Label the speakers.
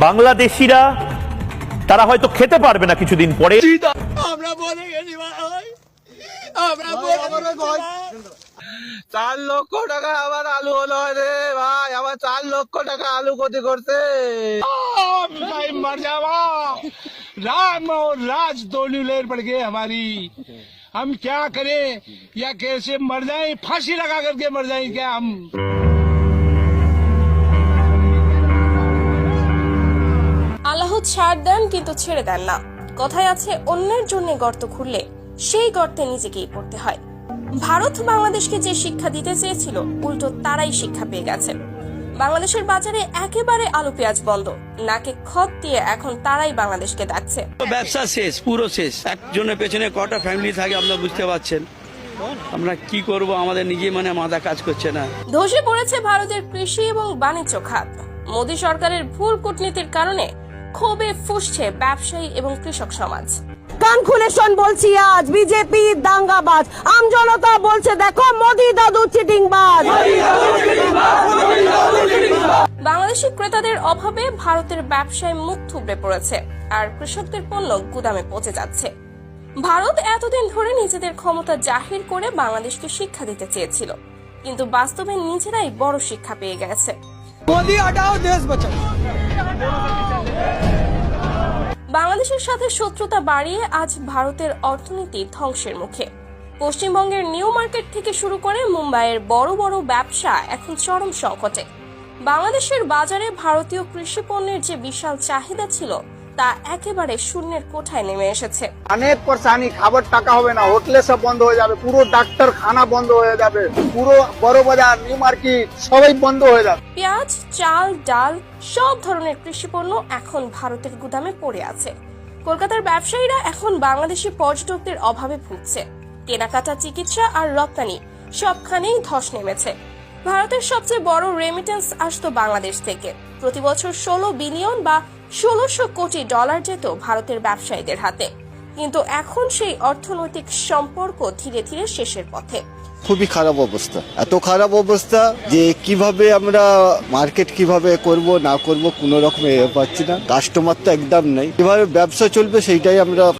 Speaker 1: বাংলাদেশিরা তারা হয়তো খেতে পারবে না কিছুদিন পরে
Speaker 2: আমরা বলে গেছি ভাই আমরা বলে গেছি ভাই। চার লক্ষ টাকা আমার আলু হলো রে ভাই আমার চার লক্ষ টাকা আলু ক্ষতি করছে
Speaker 3: भाई मर जावा राम और राज दोनों लेर पड़ गए हमारी हम क्या करें या कैसे मर जाए फांसी लगा करके मर जाए क्या हम
Speaker 4: ছাড় দেন কিন্তু ছেড়ে দেন না। কথায় আছে অন্যের জন্য গর্ত খুললে সেই গর্তে নিজেকেই পড়তে হয়। ভারত বাংলাদেশকে যে শিক্ষা দিতে চেয়েছিল উল্টো তারাই শিক্ষা পেয়ে গেছে। বাংলাদেশের বাজারে একেবারে আলু পেঁয়াজ বন্ধ। নাকে খত দিয়ে এখন তারাই বাংলাদেশকে ডাকছে।
Speaker 5: ব্যবসা শেষ পুরো শেষ। একজনের পেছনে কটা ফ্যামিলি থাকে আপনারা বুঝতে পারছেন। আমরা কি করব আমাদের নিজে মানে মাথা কাজ করছে না।
Speaker 4: ধসে পড়েছে ভারতের কৃষি এবং বাণিজ্য খাত। মোদী সরকারের ভুল কূটনীতির কারণে ক্ষোভে ফুসছে ব্যবসায়ী এবং কৃষক সমাজ।
Speaker 6: কান খুলে শোন বলছি আজ বিজেপি দাঙ্গাবাজ। আম জনতা বলছে দেখো মোদি দাদু চিটিংবাজ।
Speaker 4: বাংলাদেশি ক্রেতাদের অভাবে ভারতের ব্যবসায় মুখ থুবড়ে পড়েছে আর কৃষকদের পণ্য গুদামে পচে যাচ্ছে। ভারত এতদিন ধরে নিজেদের ক্ষমতা জাহির করে বাংলাদেশকে শিক্ষা দিতে চেয়েছিল কিন্তু বাস্তবে নিজেরাই বড় শিক্ষা পেয়ে গেছে।
Speaker 2: মোদি হটাও দেশ বাঁচাও
Speaker 4: বাংলাদেশের সাথে শত্রুতা বাড়িয়ে আজ ভারতের অর্থনীতি ধ্বংসের মুখে। পশ্চিমবঙ্গের নিউ মার্কেট থেকে শুরু করে মুম্বাইয়ের বড় বড় ব্যবসা এখন চরম সংকটে। বাংলাদেশের বাজারে ভারতীয় কৃষি পণ্যের যে বিশাল চাহিদা ছিল তা একেবারে শূন্যের কোঠায় নেমে এসেছে।
Speaker 7: অনেক পরেশানি খাবার টাকা হবে না হোটেলে সব বন্ধ হয়ে যাবে পুরো ডাক্তার খানা বন্ধ হয়ে যাবে পুরো বড় বাজার নিউ মার্কেট সবাই বন্ধ হয়ে যাবে।
Speaker 4: পেঁয়াজ চাল ডাল সব ধরনের কৃষি পণ্য এখন ভারতের গুদামে পড়ে আছে। কলকাতার ব্যবসায়ীরা এখন বাংলাদেশি পর্যটকদের অভাবে ভুগছে। কেনাকাটা চিকিৎসা আর রপ্তানি সবখানেই ধস নেমেছে। ভারতের সবচেয়ে বড় রেমিটেন্স আসতো বাংলাদেশ থেকে। প্রতি বছর ষোলো বিলিয়ন বা ষোলোশো কোটি ডলার যেত ভারতের ব্যবসায়ীদের হাতে। কিন্তু এখন সেই অর্থনৈতিক সম্পর্ক ধীরে ধীরে শেষের পথে।
Speaker 8: খুবই খারাপ অবস্থা। এত খারাপ অবস্থা যে কীভাবে আমরা মার্কেট কীভাবে করব, না করব কোনো রকম পাচ্ছি না। কাস্টমার তো একদম নেই। কীভাবে ব্যবসা চলবে সেইটাই আমরা